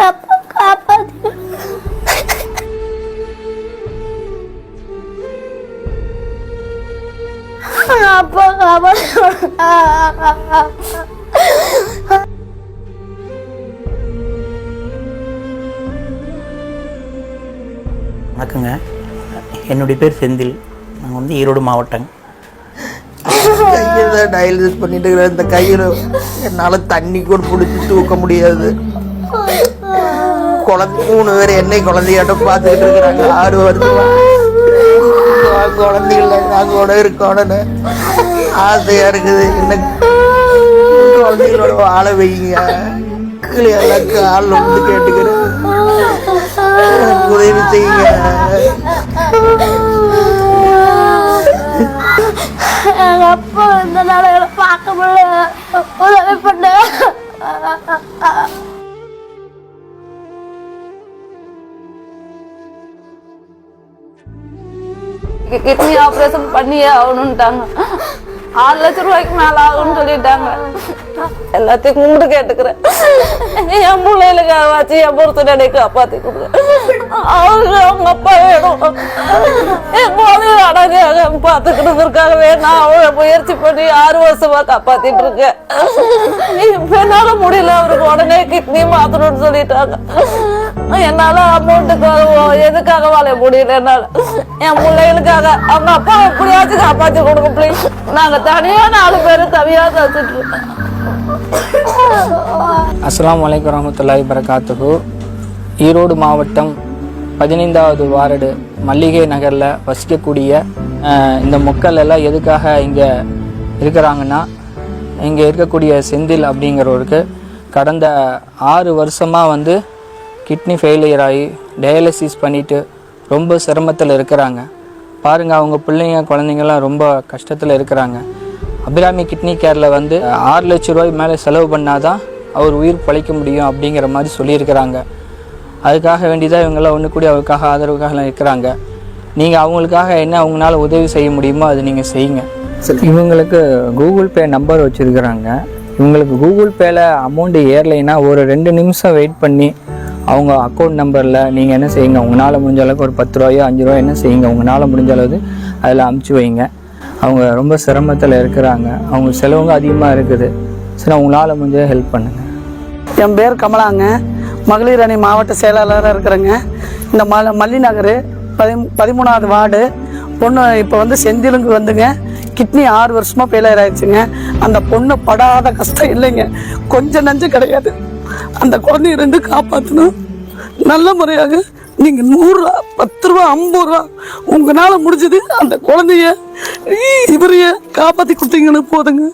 எங்க அப்பா காப்பாத்து அப்பா காப்பாத்து வணக்கங்க. என்னுடைய பேர் செந்தில். நாங்கள் வந்து ஈரோடு மாவட்டம். கையை பண்ணிட்டு இருக்கிற இந்த கயிறு என்னால் தண்ணி கூட பிடிச்சி தூக்க முடியாது. குழந்தை மூணு பேர் என்னை குழந்தையாட்டம் பார்த்துக்கிட்டு இருக்கிறாங்க. ஆறு வருஷமா குழந்தைகள் குழந்தைகள கூட இருக்கணும்னு ஆசையாக இருக்குது. என்ன குழந்தைகளோட வாழ வைங்க. எல்லாம் காலில் வந்து கேட்டுக்கிறேன் எனக்கு உதவி செய்யுங்க. எங்க அப்பா இந்த பார்க்க முடியல. உதவி பண்ண. கிட்னி ஆப்ரேஷன் பண்ணியே ஆகணும்ட்டாங்க. ஆறு லட்சம் ரூபாய்க்கு மேல ஆகும்னு சொல்லிட்டாங்க. எல்லாத்தையும் கும்பிட்டு கேட்டுக்கிறேன். என் பிள்ளைகளுக்கு வச்சு என் பொறுத்தனை காப்பாத்தி அவங்க அவங்க அப்பா வேணும். என் குழந்தைய பார்த்துக்கிட்டு பார்த்துக்கிட்டதற்காகவே நான் அவளை முயற்சி பண்ணி ஆறு வருஷமா காப்பாத்திட்டு இருக்கேன். இப்ப என்னால முடியல அவருக்கு உடனே கிட்னி மாத்தணும்னு சொல்லிட்டாங்க. என்னால அமௌண்ட்டுக்காக எதுக்காக வாழ முடியல என்னால? என் பிள்ளைகளுக்காக அவங்க அப்பா எப்படியாச்சும் காப்பாற்றி கொடுங்க ப்ளீஸ் நாங்க தனியா நாலு பேரும் தவியா தச்சுட்டு அஸ்லாம் வலைக்கம் அலைக்கும் பரகாத்துகு ஈரோடு மாவட்டம் பதினைந்தாவது வார்டு மல்லிகை நகரில் வசிக்கக்கூடிய இந்த மக்கள் எல்லாம் எதுக்காக இங்கே இருக்கிறாங்கன்னா இங்கே இருக்கக்கூடிய செந்தில் அப்படிங்கிறவருக்கு கடந்த ஆறு வருஷமாக வந்து கிட்னி ஃபெயிலியர் ஆகி டயாலிசிஸ் பண்ணிட்டு ரொம்ப சிரமத்தில் இருக்கிறாங்க. பாருங்கள் அவங்க பிள்ளைங்க குழந்தைங்கலாம் ரொம்ப கஷ்டத்தில் இருக்கிறாங்க. அபிராமி கிட்னி கேரில் வந்து ஆறு லட்ச ரூபாய் மேலே செலவு பண்ணாதான் அவர் உயிர் பிழைக்க முடியும் அப்படிங்கிற மாதிரி சொல்லியிருக்கிறாங்க. அதுக்காக வேண்டிதான் இவங்கெல்லாம் ஒன்று கூடி அவருக்காக ஆதரவுக்காக இருக்கிறாங்க. நீங்கள் அவங்களுக்காக என்ன அவங்களால உதவி செய்ய முடியுமோ அது நீங்கள் செய்யுங்க. இவங்களுக்கு கூகுள் பே நம்பர் வச்சுருக்கிறாங்க. இவங்களுக்கு கூகுள் பேல அமௌண்ட் ஏறலைன்னா ஒரு ரெண்டு நிமிஷம் வெயிட் பண்ணி அவங்க அக்கௌண்ட் நம்பரில் நீங்கள் என்ன செய்யுங்க உங்களால் முடிஞ்ச அளவுக்கு ஒரு பத்து ரூபாயோ அஞ்சு ரூபாயோ என்ன செய்யுங்க உங்களால் முடிஞ்ச அளவு அதில் அமுச்சு வைங்க. அவங்க ரொம்ப சிரமத்தில் இருக்கிறாங்க. அவங்க செலவுங்க அதிகமாக இருக்குது. சரி உங்களால் முடிஞ்ச ஹெல்ப் பண்ணுங்கள் என் பேர் கமலாங்க. மகளிர் அணி மாவட்ட செயலாளராக இருக்கிறேங்க. இந்த மல மல்லி நகர் பதி பதிமூணாவது வார்டு. பொண்ணு இப்போ வந்து செந்திலுங்கு வந்துங்க. கிட்னி ஆறு வருஷமாக ஃபெயிலியர் ஆயிடுச்சுங்க. அந்த பொண்ணு படாத கஷ்டம் இல்லைங்க. கொஞ்சம் நஞ்சு கிடையாது. அந்த குழந்தைய ரெண்டு காப்பாற்றணும் நல்ல முறையாக நீங்கள் நூறுரூவா பத்து ரூபா ஐம்பது ரூபா உங்களால் முடிஞ்சது அந்த குழந்தைய இவரைய காப்பாற்றி கொடுத்தீங்கன்னு போதுங்க.